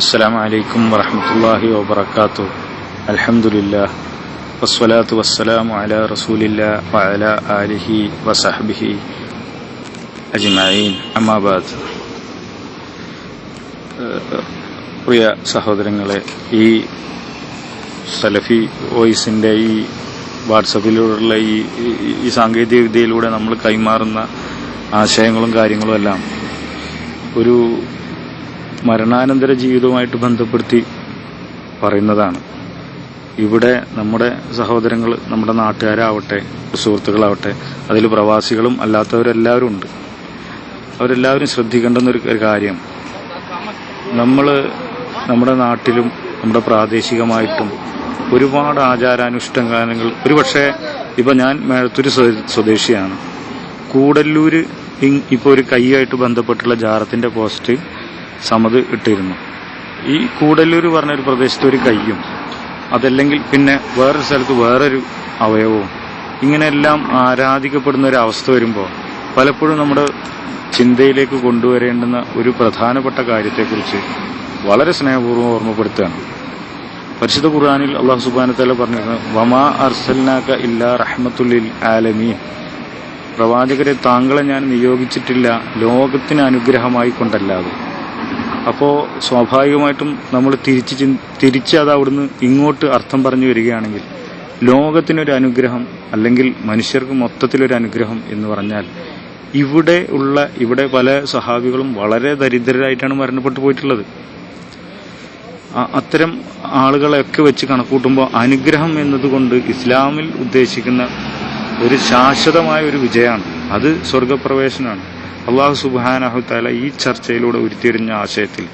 السلام عليكم ورحمة الله وبركاته الحمد لله والصلاة والسلام على رسول الله وعلى آله وصحبه أجمعين أما بعد ഏഹ് പ്രിയ സഹോദരങ്ങളെ ഈ സലഫി വോയിസിൻ്റെ ഈ വാട്സപ്പിലൂടെയുള്ള ഈ ഈ- ഈ സാങ്കേതിക വിദ്യയിലൂടെ നമ്മൾ കൈമാറുന്ന ആശയങ്ങളും കാര്യങ്ങളും എല്ലാം ഒരു മരണാനന്തര ജീവിതവുമായിട്ട് ബന്ധപ്പെടുത്തി പറയുന്നതാണ്. ഇവിടെ നമ്മുടെ സഹോദരങ്ങൾ നമ്മുടെ നാട്ടുകാരാവട്ടെ സുഹൃത്തുക്കളാവട്ടെ അതിൽ പ്രവാസികളും അല്ലാത്തവരെല്ലാവരും ഉണ്ട്. അവരെല്ലാവരും ശ്രദ്ധിക്കേണ്ടുന്ന ഒരു ഒരു കാര്യം. നമ്മൾ നമ്മുടെ നാട്ടിലും നമ്മുടെ പ്രാദേശികമായിട്ടും ഒരുപാട് ആചാരാനുഷ്ഠാനങ്ങൾ ഒരുപക്ഷെ ഇപ്പം ഞാൻ മേഴത്തൂർ സ്വ- സ്വദേശിയാണ്. കൂടല്ലൂർ ഇപ്പോൾ ഒരു കൈയായിട്ട് ബന്ധപ്പെട്ടുള്ള ജാറത്തിന്റെ പോസ്റ്റ് സമത് ഇട്ടിരുന്നു. ഈ കൂടല്ലൂർ പറഞ്ഞ ഒരു പ്രദേശത്ത് ഒരു കയ്യും അതല്ലെങ്കിൽ പിന്നെ വേറൊരു സ്ഥലത്ത് വേറൊരു അവയവവും ഇങ്ങനെയെല്ലാം ആരാധിക്കപ്പെടുന്ന ഒരു അവസ്ഥ വരുമ്പോൾ പലപ്പോഴും നമ്മുടെ ചിന്തയിലേക്ക് കൊണ്ടുവരേണ്ടുന്ന ഒരു പ്രധാനപ്പെട്ട കാര്യത്തെക്കുറിച്ച് വളരെ സ്നേഹപൂർവം ഓർമ്മപ്പെടുത്തുകയാണ്. പരിശുദ്ധ ഖുർആാനിൽ അള്ളാഹു സുബാനത്തല പറഞ്ഞിരുന്നു വമാ അർസൽനാക്ക ഇല്ലാ റഹ്മത്തുല്ലിൽ ആലമീൻ. പ്രവാചകരെ താങ്കളെ ഞാൻ നിയോഗിച്ചിട്ടില്ല ലോകത്തിന് അനുഗ്രഹമായി കൊണ്ടല്ലാതെ. അപ്പോൾ സ്വാഭാവികമായിട്ടും നമ്മൾ തിരിച്ച് തിരിച്ച് അത് അവിടുന്ന് ഇങ്ങോട്ട് അർത്ഥം പറഞ്ഞു വരികയാണെങ്കിൽ ലോകത്തിനൊരു അനുഗ്രഹം അല്ലെങ്കിൽ മനുഷ്യർക്ക് മൊത്തത്തിലൊരു അനുഗ്രഹം എന്ന് പറഞ്ഞാൽ ഇവിടെ ഉള്ള ഇവിടെ പല സഹാബികളും വളരെ ദരിദ്രരായിട്ടാണ് മരണപ്പെട്ടു പോയിട്ടുള്ളത്. അത്തരം ആളുകളെയൊക്കെ വെച്ച് കണക്കൂട്ടുമ്പോൾ അനുഗ്രഹം എന്നതുകൊണ്ട് ഇസ്ലാമിൽ ഉദ്ദേശിക്കുന്ന ഒരു ശാശ്വതമായ ഒരു വിജയമാണ്. അത് സ്വർഗപ്രവേശനമാണ് അള്ളാഹു സുബാനഹുത്താല ഈ ചർച്ചയിലൂടെ ഉരുത്തിരിഞ്ഞ ആശയത്തിൽ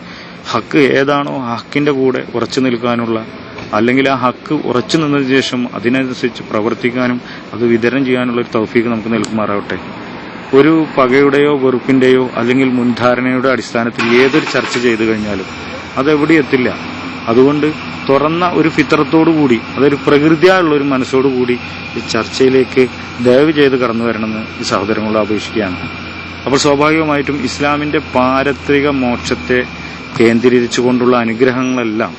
ഹക്ക് ഏതാണോ ഹക്കിന്റെ കൂടെ ഉറച്ചു നിൽക്കാനുള്ള അല്ലെങ്കിൽ ആ ഹക്ക് ഉറച്ചു നിന്നതിന് ശേഷം അതിനനുസരിച്ച് പ്രവർത്തിക്കാനും അത് വിതരണം ചെയ്യാനുള്ള ഒരു തൗഫീക്ക് നമുക്ക് നൽകുമാറാവട്ടെ. ഒരു പകയുടെയോ വെറുപ്പിന്റെയോ അല്ലെങ്കിൽ മുൻധാരണയുടെ അടിസ്ഥാനത്തിൽ ഏതൊരു ചർച്ച ചെയ്തു കഴിഞ്ഞാലും അതെവിടെ എത്തില്ല. അതുകൊണ്ട് തുറന്ന ഒരു ഫിത്രത്തോടു കൂടി അതൊരു പ്രകൃതിയായുള്ള ഒരു മനസ്സോടു കൂടി ഈ ചർച്ചയിലേക്ക് ദയവ് ചെയ്ത് കടന്നു വരണമെന്ന് ഈ സഹോദരങ്ങളോട് അപേക്ഷിക്കുകയാണ്. അപ്പോൾ സ്വാഭാവികമായിട്ടും ഇസ്ലാമിന്റെ പാരത്രിക മോക്ഷത്തെ കേന്ദ്രീകരിച്ചുകൊണ്ടുള്ള അനുഗ്രഹങ്ങളെല്ലാം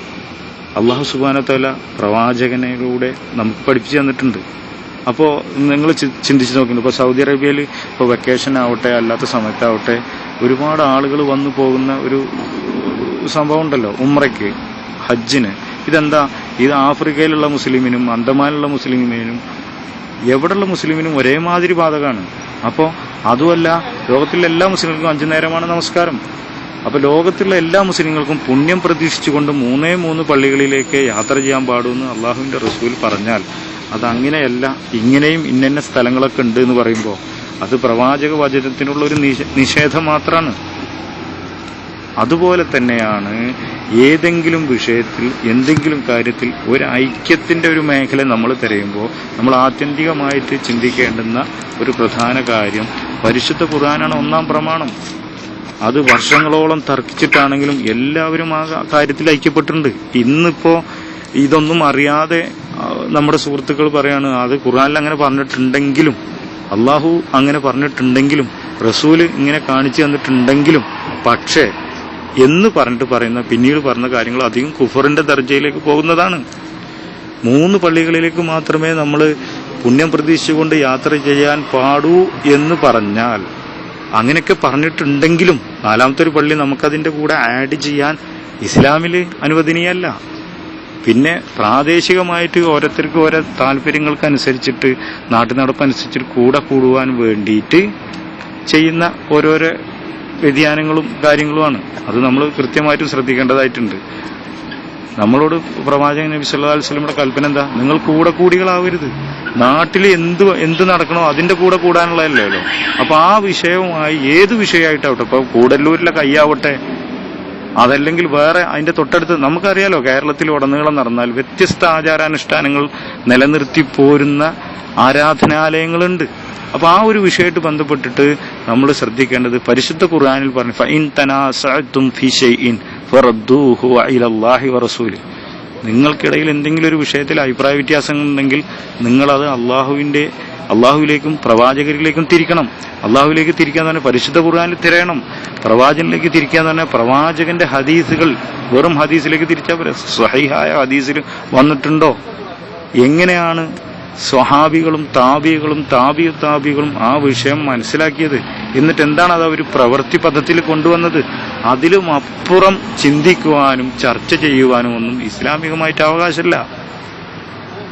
അള്ളാഹു സുബാനത്തല പ്രവാചകനിലൂടെ നമുക്ക് പഠിപ്പിച്ചു തന്നിട്ടുണ്ട്. അപ്പോൾ നിങ്ങൾ ചിന്തിച്ച് നോക്കുന്നു ഇപ്പോൾ സൗദി അറേബ്യയിൽ ഇപ്പോൾ വെക്കേഷൻ ആവട്ടെ അല്ലാത്ത സമയത്താവട്ടെ ഒരുപാട് ആളുകൾ വന്നു പോകുന്ന ഒരു സംഭവം ഉണ്ടല്ലോ ഉമ്രയ്ക്ക് ഹജ്ജിന്. ഇതെന്താ? ഇത് ആഫ്രിക്കയിലുള്ള മുസ്ലിമിനും അന്തമാനിലുള്ള മുസ്ലിമിനും എവിടെയുള്ള മുസ്ലിമിനും ഒരേമാതിരി ബാധകമാണ് അപ്പോൾ അതുമല്ല ലോകത്തിലെ എല്ലാ മുസ്ലിങ്ങൾക്കും അഞ്ചു നേരമാണ് നമസ്കാരം. അപ്പോൾ ലോകത്തിലുള്ള എല്ലാ മുസ്ലിങ്ങൾക്കും പുണ്യം പ്രതീക്ഷിച്ചുകൊണ്ട് മൂന്നേ മൂന്ന് പള്ളികളിലേക്ക് യാത്ര ചെയ്യാൻ പാടുമെന്ന് അള്ളാഹുവിന്റെ റസൂൽ പറഞ്ഞാൽ അത് അങ്ങനെയല്ല ഇങ്ങനെയും ഇന്ന സ്ഥലങ്ങളൊക്കെ ഉണ്ട് എന്ന് പറയുമ്പോൾ അത് പ്രവാചക വചനത്തിനുള്ള ഒരു നിഷ- നിഷേധം മാത്രമാണ് അതുപോലെ തന്നെയാണ് ഏതെങ്കിലും വിഷയത്തിൽ എന്തെങ്കിലും കാര്യത്തിൽ ഒരു ഐക്യത്തിന്റെ ഒരു മേഖല നമ്മൾ തിരയുമ്പോൾ നമ്മൾ ആത്യന്തികമായിട്ട് ചിന്തിക്കേണ്ടുന്ന ഒരു പ്രധാന കാര്യം പരിശുദ്ധ ഖുർആനാണ് ഒന്നാം പ്രമാണം. അത് വർഷങ്ങളോളം തർക്കിച്ചിട്ടാണെങ്കിലും എല്ലാവരും ആ കാര്യത്തിൽ ഐക്യപ്പെട്ടിട്ടുണ്ട്. ഇന്നിപ്പോ ഇതൊന്നും അറിയാതെ നമ്മുടെ സുഹൃത്തുക്കൾ പറയാണ് അത് ഖുറാനിൽ അങ്ങനെ പറഞ്ഞിട്ടുണ്ടെങ്കിലും അള്ളാഹു അങ്ങനെ പറഞ്ഞിട്ടുണ്ടെങ്കിലും റസൂൽ ഇങ്ങനെ കാണിച്ചു തന്നിട്ടുണ്ടെങ്കിലും പക്ഷേ എന്ന് പറഞ്ഞിട്ട് പറയുന്ന പിന്നീട് പറഞ്ഞ കാര്യങ്ങൾ അധികം കുഫറിന്റെ ദർജയിലേക്ക് പോകുന്നതാണ്. മൂന്ന് പള്ളികളിലേക്ക് മാത്രമേ നമ്മൾ പുണ്യം പ്രതീക്ഷിച്ചുകൊണ്ട് യാത്ര ചെയ്യാൻ പാടൂ എന്ന് പറഞ്ഞാൽ അങ്ങനെയൊക്കെ പറഞ്ഞിട്ടുണ്ടെങ്കിലും നാലാമത്തെ ഒരു പള്ളി നമുക്കതിന്റെ കൂടെ ആഡ് ചെയ്യാൻ ഇസ്ലാമിൽ അനുവദനീയല്ല. പിന്നെ പ്രാദേശികമായിട്ട് ഓരോരുത്തർക്ക് ഓരോ താല്പര്യങ്ങൾക്കനുസരിച്ചിട്ട് നാട്ടിനടപ്പനുസരിച്ചിട്ട് കൂടെ കൂടുവാൻ വേണ്ടിയിട്ട് ചെയ്യുന്ന ഓരോരോ വ്യതിയാനങ്ങളും കാര്യങ്ങളുമാണ്. അത് നമ്മൾ കൃത്യമായിട്ടും ശ്രദ്ധിക്കേണ്ടതായിട്ടുണ്ട്. നമ്മളോട് പ്രവാചകൻ നബി വസല്ലമയുടെ കൽപ്പന എന്താ? നിങ്ങൾ കൂടെ കൂടികളാവരുത്. നാട്ടിൽ എന്ത് എന്ത് നടക്കണോ അതിന്റെ കൂടെ കൂടാനുള്ളതല്ലോ അപ്പൊ ആ വിഷയവുമായി ഏത് വിഷയമായിട്ടാവട്ടെ ഇപ്പൊ കൂടല്ലൂരിലെ കൈയാവട്ടെ അതല്ലെങ്കിൽ വേറെ അതിന്റെ തൊട്ടടുത്ത് നമുക്കറിയാലോ കേരളത്തിൽ ഉടനീളം നടന്നാൽ വ്യത്യസ്ത ആചാരാനുഷ്ഠാനങ്ങൾ നിലനിർത്തി പോരുന്ന ആരാധനാലയങ്ങളുണ്ട്. അപ്പൊ ആ ഒരു വിഷയമായിട്ട് ബന്ധപ്പെട്ടിട്ട് നമ്മൾ ശ്രദ്ധിക്കേണ്ടത് പരിശുദ്ധ ഖുർആാനിൽ പറഞ്ഞു ഫൈൻ നിങ്ങൾക്കിടയിൽ എന്തെങ്കിലും ഒരു വിഷയത്തിൽ അഭിപ്രായ വ്യത്യാസങ്ങൾ ഉണ്ടെങ്കിൽ അത് അള്ളാഹുവിന്റെ അള്ളാഹുവിലേക്കും പ്രവാചകരിലേക്കും തിരിക്കണം. അള്ളാഹുവിലേക്ക് തിരിക്കാൻ തന്നെ പരിശുദ്ധ ഖുർആാനിൽ തിരയണം. പ്രവാചകനിലേക്ക് തിരിക്കാൻ തന്നെ പ്രവാചകന്റെ ഹദീസുകൾ വെറും ഹദീസിലേക്ക് തിരിച്ചാൽ സഹിഹായ ഹദീസിൽ വന്നിട്ടുണ്ടോ? എങ്ങനെയാണ് സ്വഹാബികളും താബികളും താപിയ താബികളും ആ വിഷയം മനസ്സിലാക്കിയത്. എന്നിട്ട് എന്താണ് അത് അവർ പ്രവൃത്തി പദത്തിൽ കൊണ്ടുവന്നത്? അതിലും അപ്പുറം ചിന്തിക്കുവാനും ചർച്ച ചെയ്യുവാനും ഒന്നും ഇസ്ലാമികമായിട്ട് അവകാശമില്ല.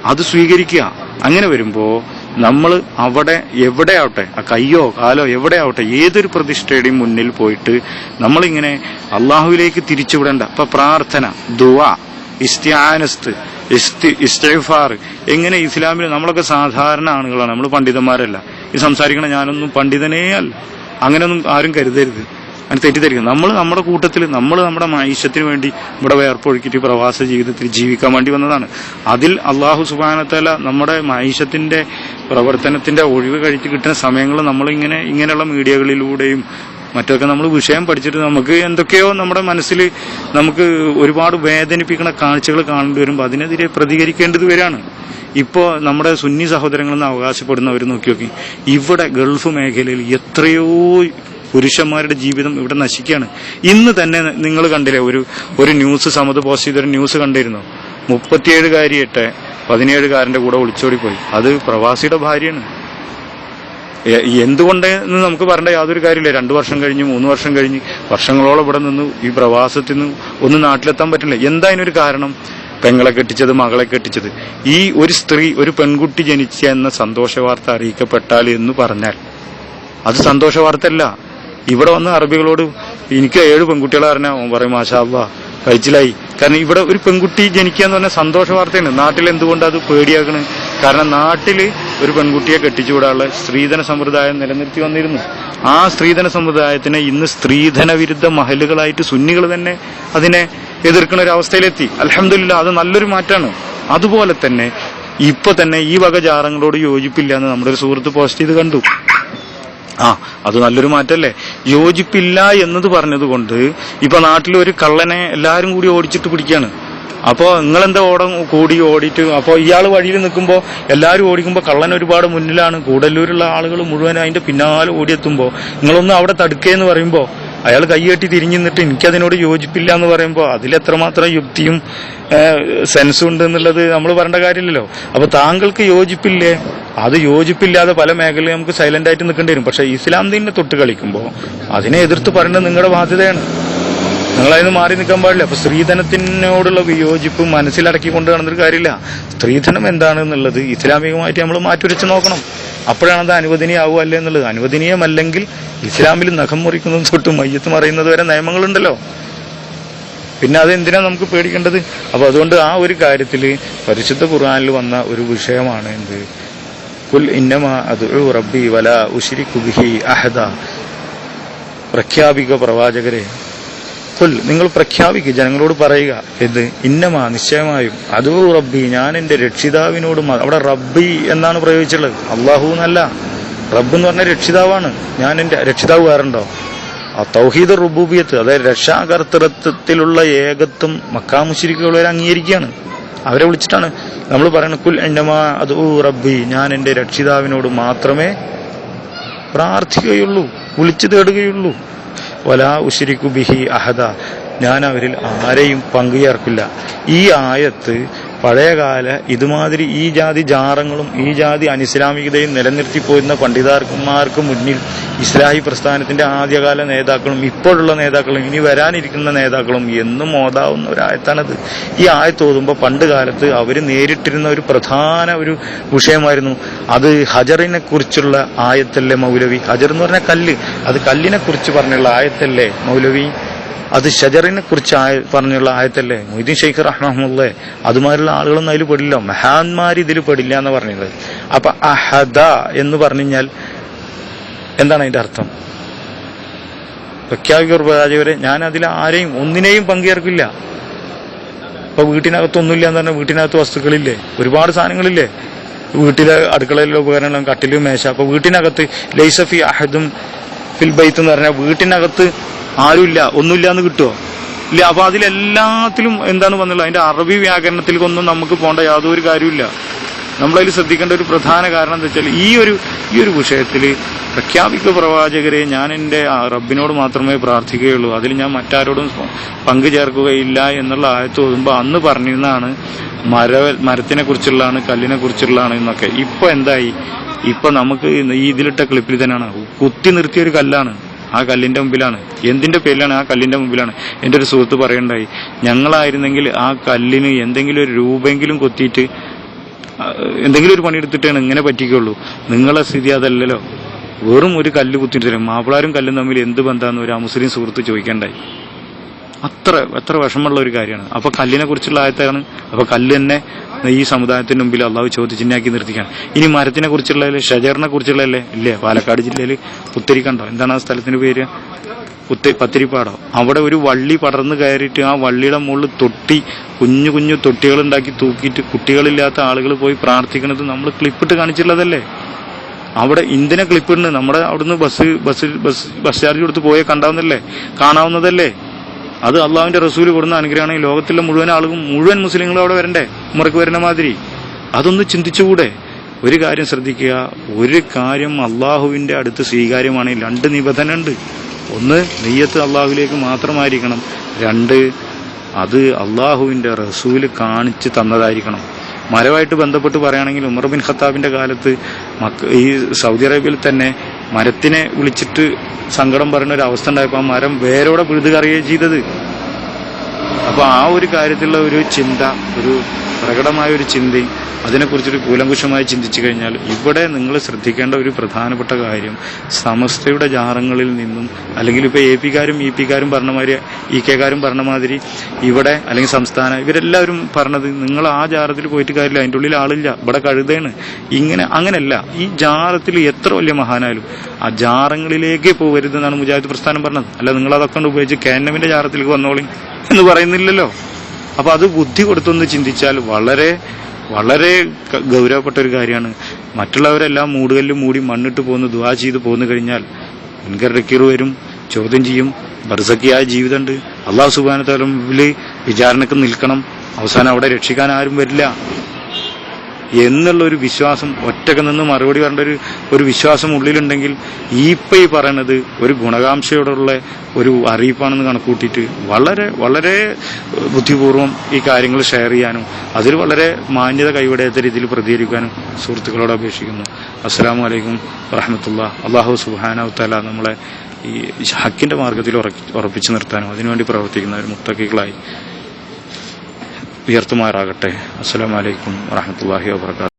അത് സ്വീകരിക്കുക. അങ്ങനെ വരുമ്പോ നമ്മൾ അവിടെ എവിടെ ആവട്ടെ ആ കയ്യോ കാലോ എവിടെ ആവട്ടെ ഏതൊരു പ്രതിഷ്ഠയുടെയും മുന്നിൽ പോയിട്ട് നമ്മളിങ്ങനെ അള്ളാഹുവിലേക്ക് തിരിച്ചുവിടേണ്ട. ഇപ്പൊ പ്രാർത്ഥന ദുവ ഇസ്ത്യാനസ്ത് ഇസ്തിഫാർ എങ്ങനെ ഇസ്ലാമിൽ നമ്മളൊക്കെ സാധാരണ ആളുകളാണ് നമ്മൾ പണ്ഡിതന്മാരല്ല. ഈ സംസാരിക്കണ ഞാനൊന്നും പണ്ഡിതനേ അല്ല. അങ്ങനെയൊന്നും ആരും കരുതരുത്. അങ്ങനെ തെറ്റിദ്ധരിക്കും നമ്മൾ നമ്മുടെ കൂട്ടത്തിൽ നമ്മൾ നമ്മുടെ മായിഷത്തിന് വേണ്ടി ഇവിടെ വേർപ്പൊഴുക്കിയിട്ട് പ്രവാസ ജീവിതത്തിൽ ജീവിക്കാൻ വേണ്ടി വന്നതാണ്. അതിൽ അള്ളാഹു സുബാനത്തല നമ്മുടെ മായിഷത്തിന്റെ പ്രവർത്തനത്തിന്റെ ഒഴിവ് കഴിച്ച് കിട്ടുന്ന സമയങ്ങൾ നമ്മളിങ്ങനെ ഇങ്ങനെയുള്ള മീഡിയകളിലൂടെയും മറ്റൊക്കെ നമ്മൾ വിഷയം പഠിച്ചിട്ട് നമുക്ക് എന്തൊക്കെയോ നമ്മുടെ മനസ്സിൽ നമുക്ക് ഒരുപാട് വേദനിപ്പിക്കുന്ന കാഴ്ചകൾ കാണേണ്ടി വരുമ്പോൾ അതിനെതിരെ പ്രതികരിക്കേണ്ടത് വരാണ് ഇപ്പോൾ നമ്മുടെ സുന്നി സഹോദരങ്ങളെന്ന് അവകാശപ്പെടുന്നവർ നോക്കി നോക്കി. ഇവിടെ ഗൾഫ് മേഖലയിൽ എത്രയോ പുരുഷന്മാരുടെ ജീവിതം ഇവിടെ നശിക്കുകയാണ്. ഇന്ന് തന്നെ നിങ്ങൾ കണ്ടില്ലേ ഒരു ഒരു ന്യൂസ് സമത് പോസ്റ്റ് ചെയ്തൊരു ന്യൂസ് കണ്ടിരുന്നു? മുപ്പത്തിയേഴുകാരിയിട്ട് പതിനേഴുകാരന്റെ കൂടെ ഒളിച്ചോടി പോയി അത് പ്രവാസിയുടെ ഭാര്യയാണ്. എന്തുകൊണ്ട് എന്ന് നമുക്ക് പറയേണ്ട യാതൊരു കാര്യമില്ല. രണ്ടു വർഷം കഴിഞ്ഞ് മൂന്ന് വർഷം കഴിഞ്ഞ് വർഷങ്ങളോളം ഇവിടെ നിന്ന് ഈ പ്രവാസത്തിൽ നിന്ന് ഒന്ന് നാട്ടിലെത്താൻ പറ്റില്ല. എന്താ അതിനൊരു കാരണം? പെങ്ങളെ കെട്ടിച്ചത് മകളെ കെട്ടിച്ചത്. ഈ ഒരു സ്ത്രീ ഒരു പെൺകുട്ടി ജനിച്ച എന്ന സന്തോഷ വാർത്ത അറിയിക്കപ്പെട്ടാൽ എന്ന് പറഞ്ഞാൽ അത് സന്തോഷ വാർത്തയല്ല ഇവിടെ വന്ന് അറബികളോട് എനിക്ക് ഏഴ് പെൺകുട്ടികളെ അറിഞ്ഞാൽ പറയും മാഷാ അള്ളാ കഴിച്ചിലായി. കാരണം ഇവിടെ ഒരു പെൺകുട്ടി ജനിക്കുക എന്ന് പറഞ്ഞാൽ സന്തോഷ വാർത്തയാണ് നാട്ടിൽ എന്തുകൊണ്ട് അത് പേടിയാക്കണ് കാരണം നാട്ടിൽ ഒരു പെൺകുട്ടിയെ കെട്ടിച്ചുവിടാനുള്ള സ്ത്രീധന സമ്പ്രദായം നിലനിർത്തി വന്നിരുന്നു. ആ സ്ത്രീധന സമ്പ്രദായത്തിനെ ഇന്ന് സ്ത്രീധന വിരുദ്ധ മഹലുകളായിട്ട് സുന്നികൾ തന്നെ അതിനെ എതിർക്കുന്ന ഒരു അവസ്ഥയിലെത്തി. അലഹമില്ല അത് നല്ലൊരു മാറ്റാണ്. അതുപോലെ തന്നെ ഇപ്പൊ തന്നെ ഈ വക ജാറങ്ങളോട് യോജിപ്പില്ല എന്ന് നമ്മുടെ ഒരു സുഹൃത്ത് പോസ്റ്റ് ചെയ്ത് കണ്ടു. ആ അത് നല്ലൊരു മാറ്റല്ലേ? യോജിപ്പില്ല എന്നത് പറഞ്ഞതുകൊണ്ട് ഇപ്പൊ നാട്ടിൽ ഒരു കള്ളനെ എല്ലാരും കൂടി ഓടിച്ചിട്ട് പിടിക്കാണ്. അപ്പോ നിങ്ങളെന്താ ഓടം കൂടി ഓടിയിട്ട് അപ്പോ ഇയാൾ വഴിയിൽ നിൽക്കുമ്പോൾ എല്ലാവരും ഓടിക്കുമ്പോൾ കള്ളൻ ഒരുപാട് മുന്നിലാണ്. കൂടല്ലൂരുള്ള ആളുകൾ മുഴുവൻ അതിന്റെ പിന്നാലെ ഓടിയെത്തുമ്പോൾ നിങ്ങളൊന്ന് അവിടെ തടുക്കേന്ന് പറയുമ്പോൾ അയാൾ കൈയെട്ടി തിരിഞ്ഞു നിന്നിട്ട് എനിക്കതിനോട് യോജിപ്പില്ല എന്ന് പറയുമ്പോൾ അതിലെത്രമാത്രം യുക്തിയും സെൻസും ഉണ്ട് എന്നുള്ളത് നമ്മൾ പറയേണ്ട കാര്യമില്ലല്ലോ. അപ്പൊ താങ്കൾക്ക് യോജിപ്പില്ലേ? അത് യോജിപ്പില്ലാതെ പല മേഖലയും നമുക്ക് സൈലന്റ് ആയിട്ട് നിൽക്കേണ്ടി വരും. പക്ഷെ ഇസ്ലാം ദീനിനെ തൊട്ട് കളിക്കുമ്പോൾ അതിനെ എതിർത്ത് പറയേണ്ടത് നിങ്ങളുടെ ബാധ്യതയാണ്. നിങ്ങൾ അതിന് മാറി നിൽക്കാൻ പാടില്ല. അപ്പൊ സ്ത്രീധനത്തിനോടുള്ള വിയോജിപ്പ് മനസ്സിലടക്കി കൊണ്ട് നടന്നൊരു കാര്യമില്ല. സ്ത്രീധനം എന്താണ് എന്നുള്ളത് ഇസ്ലാമികമായിട്ട് നമ്മൾ മാറ്റുരച്ച് നോക്കണം. അപ്പോഴാണ് അത് അനുവദനീയാവുക അല്ലേ എന്നുള്ളത്. അനുവദനീയമല്ലെങ്കിൽ ഇസ്ലാമിൽ നഖം മുറിക്കുന്നതും തൊട്ട് മയ്യത്ത് മറയുന്നത് വരെ നിയമങ്ങളുണ്ടല്ലോ. പിന്നെ അത് എന്തിനാ നമുക്ക് പേടിക്കേണ്ടത്? അപ്പൊ അതുകൊണ്ട് ആ ഒരു കാര്യത്തിൽ പരിശുദ്ധ ഖുർആാനിൽ വന്ന ഒരു വിഷയമാണ് എന്ത്? കുൽ ഇന്നമ അത് റബ്ബി വല ഉഷിരിക്കു ബിഹി അഹദ. പ്രഖ്യാപിക പ്രവാചകരെ. കുൽ നിങ്ങൾ പ്രഖ്യാപിക്കുക ജനങ്ങളോട് പറയുക എന്ത് ഇന്നമാ നിശ്ചയമായും. അതോ റബ്ബി ഞാൻ എന്റെ രക്ഷിതാവിനോട് അവിടെ റബ്ബി എന്നാണ് പ്രയോഗിച്ചുള്ളത് അള്ളാഹു എന്നല്ല. റബ്ബ് എന്ന് പറഞ്ഞ രക്ഷിതാവാണ്. ഞാൻ എന്റെ രക്ഷിതാവ് വേറുണ്ടോ? ആ തൗഹീദ് റുബൂബിയത്ത് അതായത് രക്ഷാകർത്തൃത്വത്തിലുള്ള ഏകത്വം മക്കാമുശിരിക്കുള്ളവരെ അംഗീകരിക്കുകയാണ്. അവരെ വിളിച്ചിട്ടാണ് നമ്മൾ പറയുന്നത് കുൽ എന്നമാ ഓ റബ്ബി ഞാൻ എന്റെ രക്ഷിതാവിനോട് മാത്രമേ പ്രാർത്ഥിക്കുകയുള്ളൂ വിളിച്ചു തേടുകയുള്ളൂ. വലാ ഉശിരിക്കു ബിഹി അഹദ. ഞാൻ അവരിൽ ആരെയും പങ്കുചേർക്കില്ല. ഈ ആയത്ത് പഴയകാല ഇതുമാതിരി ഈ ജാതി ജാറങ്ങളും ഈ ജാതി അനിസ്ലാമികതയും നിലനിർത്തി പണ്ഡിതാർമാർക്ക് മുന്നിൽ ഇസ്ലാഹി പ്രസ്ഥാനത്തിന്റെ ആദ്യകാല നേതാക്കളും ഇപ്പോഴുള്ള നേതാക്കളും ഇനി വരാനിരിക്കുന്ന നേതാക്കളും എന്നും ഓതാവുന്ന ഒരു ആയത്താണത്. ഈ ആയത്ത് ഓതുമ്പോൾ പണ്ട് കാലത്ത് അവർ നേരിട്ടിരുന്ന ഒരു പ്രധാന ഒരു വിഷയമായിരുന്നു. അത് ഹജറിനെ കുറിച്ചുള്ള ആയത്തല്ലേ മൗലവി? ഹജർ എന്ന് പറഞ്ഞ കല്ല്. അത് കല്ലിനെ കുറിച്ച് പറഞ്ഞുള്ള ആയത്തല്ലേ മൗലവി? അത് ഷജറിനെ കുറിച്ച് പറഞ്ഞുള്ള ആയത്തല്ലേ? മൊയ്തീൻ ഷെയ്ഖ് റഹ്മുള്ളേ അതുമാതിരിയുള്ള ആളുകളൊന്നും അതിൽ പെടില്ല. മഹാന്മാർ ഇതിൽ പെടില്ല എന്ന് പറഞ്ഞത്. അപ്പൊ അഹദ എന്ന് പറഞ്ഞു എന്താണ് അതിന്റെ അർത്ഥം? പ്രഖ്യാപിക്കർ പ്രവാചകരെ ഞാൻ അതിൽ ആരെയും ഒന്നിനെയും പങ്കുചേർക്കില്ല. ഇപ്പൊ വീട്ടിനകത്ത് ഒന്നുമില്ല എന്ന് പറഞ്ഞാൽ വീട്ടിനകത്ത് വസ്തുക്കളില്ലേ? ഒരുപാട് സാധനങ്ങളില്ലേ? വീട്ടിലെ അടുക്കളയിലെ ഉപകരണങ്ങളും കട്ടിലും മേശ. അപ്പൊ വീട്ടിനകത്ത് ലൈസഫി അഹദും ഫിൽ ബൈത്ത് എന്ന് പറഞ്ഞാൽ വീട്ടിനകത്ത് ആരുമില്ല ഒന്നുമില്ല എന്ന് കിട്ടുമോ ഇല്ല അപ്പൊ അതിലെല്ലാത്തിലും എന്താണ് വന്നുള്ളത്? അതിന്റെ അറബി വ്യാകരണത്തിലേക്കൊന്നും നമുക്ക് പോകേണ്ട യാതൊരു കാര്യമില്ല നമ്മളതിൽ ശ്രദ്ധിക്കേണ്ട ഒരു പ്രധാന കാരണം എന്താ വെച്ചാൽ ഈ ഒരു ഈ ഒരു വിഷയത്തിൽ പ്രഖ്യാപിക്ക പ്രവാചകരെ ഞാൻ എന്റെ റബ്ബിനോട് മാത്രമേ പ്രാർത്ഥിക്കുകയുള്ളൂ. അതിൽ ഞാൻ മറ്റാരോടും പങ്കു ചേർക്കുകയില്ല എന്നുള്ള ആയത്ത് ഓതുമ്പോൾ അന്ന് പറഞ്ഞിരുന്നതാണ് മര മരത്തിനെ കുറിച്ചുള്ളതാണ് കല്ലിനെ കുറിച്ചുള്ളതാണ് എന്നൊക്കെ. ഇപ്പൊ എന്തായി? ഇപ്പൊ നമുക്ക് ഈ ഇതിലിട്ട ക്ലിപ്പിൽ തന്നെയാണ്. കുത്തി നിർത്തിയ ഒരു കല്ലാണ്. ആ കല്ലിന്റെ മുമ്പിലാണ്. എന്തിന്റെ പേരിലാണ് ആ കല്ലിന്റെ മുമ്പിലാണ്? എന്റെ ഒരു സുഹൃത്ത് പറയണ്ടായി ഞങ്ങളായിരുന്നെങ്കിൽ ആ കല്ലിന് എന്തെങ്കിലും ഒരു രൂപെങ്കിലും കൊത്തിയിട്ട് എന്തെങ്കിലും ഒരു പണിയെടുത്തിട്ടാണ് ഇങ്ങനെ പറ്റിക്കുള്ളൂ. നിങ്ങളെ സ്ഥിതി അതല്ലല്ലോ. വെറും ഒരു കല്ല് കുത്തിയിട്ട് മാപ്പിളാരും കല്ലും തമ്മിൽ എന്ത് ബന്ധമാണെന്ന് ഒരു മുസ്ലിം സുഹൃത്ത് ചോദിക്കണ്ടായി. അത്ര എത്ര വിഷമമുള്ള ഒരു കാര്യമാണ്. അപ്പൊ കല്ലിനെ കുറിച്ചുള്ള ആയത്താണ്. അപ്പൊ കല്ല് തന്നെ ഈ സമുദായത്തിന് മുമ്പിൽ അള്ളാഹു ചോദ്യചിഹ്നാക്കി നിർത്തിക്കാണ്. ഇനി മരത്തിനെ കുറിച്ചുള്ളതല്ലേ ഷജറിനെ കുറിച്ചുള്ളതല്ലേ? ഇല്ലേ? പാലക്കാട് ജില്ലയിൽ പുത്തരിക്കണ്ടോ എന്താണ് ആ സ്ഥലത്തിന്റെ പേര്? പുത്തി പത്തിരിപ്പാടോ? അവിടെ ഒരു വള്ളി പടർന്ന് കയറിയിട്ട് ആ വള്ളിയുടെ മുകളിൽ തൊട്ടി കുഞ്ഞു കുഞ്ഞു തൊട്ടികൾ ഉണ്ടാക്കി തൂക്കിയിട്ട് കുട്ടികളില്ലാത്ത ആളുകൾ പോയി പ്രാർത്ഥിക്കുന്നത് നമ്മൾ ക്ലിപ്പിട്ട് കാണിച്ചിട്ടുള്ളതല്ലേ? അവിടെ ഇന്ത്യനെ ക്ലിപ്പിടുന്നു നമ്മുടെ അവിടുന്ന് bus bus bus bus charge കൊടുത്ത് പോയേ കണ്ടാവുന്നല്ലേ കാണാവുന്നതല്ലേ? അത് അള്ളാഹുവിന്റെ റസൂൽ കൊടുന്ന അനുഗ്രഹമാണ്. ഈ ലോകത്തിലെ മുഴുവൻ ആളുകളും മുഴുവൻ മുസ്ലിങ്ങളും അവിടെ വരണ്ടേ? ഉമ്മർക്ക് വരുന്ന മാതിരി. അതൊന്ന് ചിന്തിച്ചുകൂടെ. ഒരു കാര്യം ശ്രദ്ധിക്കുക. ഒരു കാര്യം അള്ളാഹുവിന്റെ അടുത്ത് സ്വീകാര്യമാണ്. രണ്ട് നിബന്ധന ഉണ്ട് ഒന്ന് നെയ്യത്ത് അള്ളാഹുവിലേക്ക് മാത്രമായിരിക്കണം. രണ്ട് അത് അള്ളാഹുവിന്റെ റസൂൽ കാണിച്ച് തന്നതായിരിക്കണം. മരമായിട്ട് ബന്ധപ്പെട്ട് പറയുകയാണെങ്കിൽ ഉമർ ബിൻ ഖത്താബിന്റെ കാലത്ത് മക്ക ഈ സൗദി അറേബ്യയിൽ തന്നെ മരത്തിനെ വിളിച്ചിട്ട് സങ്കടം പറയുന്ന ഒരു അവസ്ഥ ഉണ്ടായപ്പോൾ ആ മരം വേരോടെ പുഴുതുകറിയുകയും ചെയ്തത്. അപ്പൊ ആ ഒരു കാര്യത്തിലുള്ള ഒരു ചിന്ത ഒരു പ്രകടമായ ഒരു ചിന്തയും അതിനെക്കുറിച്ചൊരു കൂലങ്കുഷമായി ചിന്തിച്ചു കഴിഞ്ഞാൽ ഇവിടെ നിങ്ങൾ ശ്രദ്ധിക്കേണ്ട ഒരു പ്രധാനപ്പെട്ട കാര്യം സമസ്തയുടെ ജാറങ്ങളിൽ നിന്നും അല്ലെങ്കിൽ ഇപ്പൊ എ പിക്കാരും ഇ പിക്കാരും പറഞ്ഞമാതിരി ഇ കെക്കാരും പറഞ്ഞമാതിരി ഇവിടെ അല്ലെങ്കിൽ സംസ്ഥാന ഇവരെല്ലാവരും പറഞ്ഞത് നിങ്ങൾ ആ ജാറത്തിൽ പോയിട്ട് കാര്യമില്ല അതിന്റെ ഉള്ളിൽ ആളില്ല ഇവിടെ കഴുതയാണ്. ഇങ്ങനെ അങ്ങനെയല്ല. ഈ ജാറത്തിൽ എത്ര വലിയ മഹാനായാലും ആ ജാറങ്ങളിലേക്ക് പോകരുതെന്നാണ് മുജാഹിദ് പ്രസ്ഥാനം പറഞ്ഞത്. അല്ല നിങ്ങൾ അതൊക്കെ ഉപയോഗിച്ച് കാനമിന്റെ ജാറത്തിലേക്ക് വന്നോളി എന്ന് പറയുന്നില്ലല്ലോ. അപ്പൊ അത് ബുദ്ധി കൊടുത്തൊന്ന് ചിന്തിച്ചാൽ വളരെ വളരെ ഗൗരവപ്പെട്ട ഒരു കാര്യമാണ്. മറ്റുള്ളവരെല്ലാം മൂടുകല്ല് മൂടി മണ്ണിട്ട് പോന്ന് ദുവാ ചെയ്ത് പോന്നു കഴിഞ്ഞാൽ മുൻകർ വരും ചോദ്യം ചെയ്യും. ബർസക്കിയായ ജീവിതമുണ്ട്. അള്ളാഹു സുബാനത്തലമിൽ വിചാരണക്ക് നിൽക്കണം. അവസാനം അവിടെ രക്ഷിക്കാൻ ആരും വരില്ല. എന്നുള്ള ഒരു വിശ്വാസം ഒറ്റയ്ക്ക് നിന്ന് മറുപടി വരേണ്ട ഒരു ഒരു വിശ്വാസം ഉള്ളിലുണ്ടെങ്കിൽ ഈ ഇപ്പൊ ഈ പറയണത് ഒരു ഗുണകാംക്ഷയോടുള്ള ഒരു അറിയിപ്പാണെന്ന് കണക്കൂട്ടിയിട്ട് വളരെ വളരെ ബുദ്ധിപൂർവം ഈ കാര്യങ്ങൾ ഷെയർ ചെയ്യാനും അതിൽ വളരെ മാന്യത കൈവിടാത്ത രീതിയിൽ പ്രതികരിക്കാനും സുഹൃത്തുക്കളോട് അപേക്ഷിക്കുന്നു. അസ്സാം വലൈക്കും വറഹമത്തുള്ള അള്ളാഹു സുബാനവത്തല നമ്മളെ ഈ ഹക്കിന്റെ മാർഗത്തിൽ ഉറപ്പിച്ചു നിർത്താനും അതിനുവേണ്ടി പ്രവർത്തിക്കുന്ന ഒരു മുത്തക്കികളായി ഉയർത്തുമാറാകട്ടെ. അസ്സാം വലൈക്കും വറഹമത്തല്ലാഹി വാബർക്കാത്തു